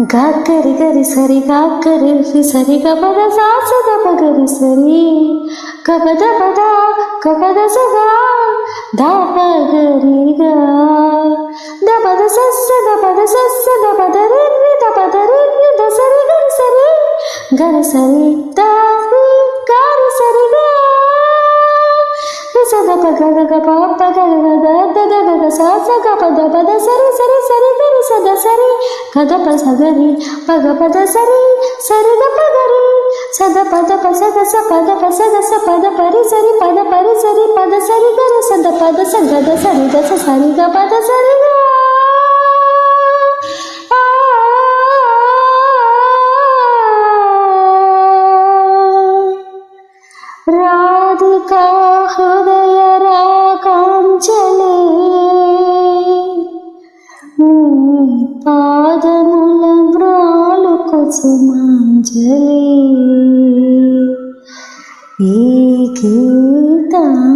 గాక్కరి గరి సరి గాక్కరి సరి గబద సాస గప గరి సరి గబద పద గబద సదా దాప గరి గా దపద సస్స దపద సస్స దపద రి దపద రి దసరి గరి సరి గరి సరి ద రి గారి సరి గా సద పగ గగ పాప గగ గగ దగ గగ సా సగ పద సరి సరి సరి గద ప సగరి పగ పద సరి సరి గ పగరి సద పద ప సగ స పద ప సగ స పద పరి సరి పద పరి సరి పద సరి గరి సద పద స గద సరి గ స సరి గ పద సరి గ రాధికా పాదముల వ్రాలు కుసుమాంజలి ఈ గీతాంజలి.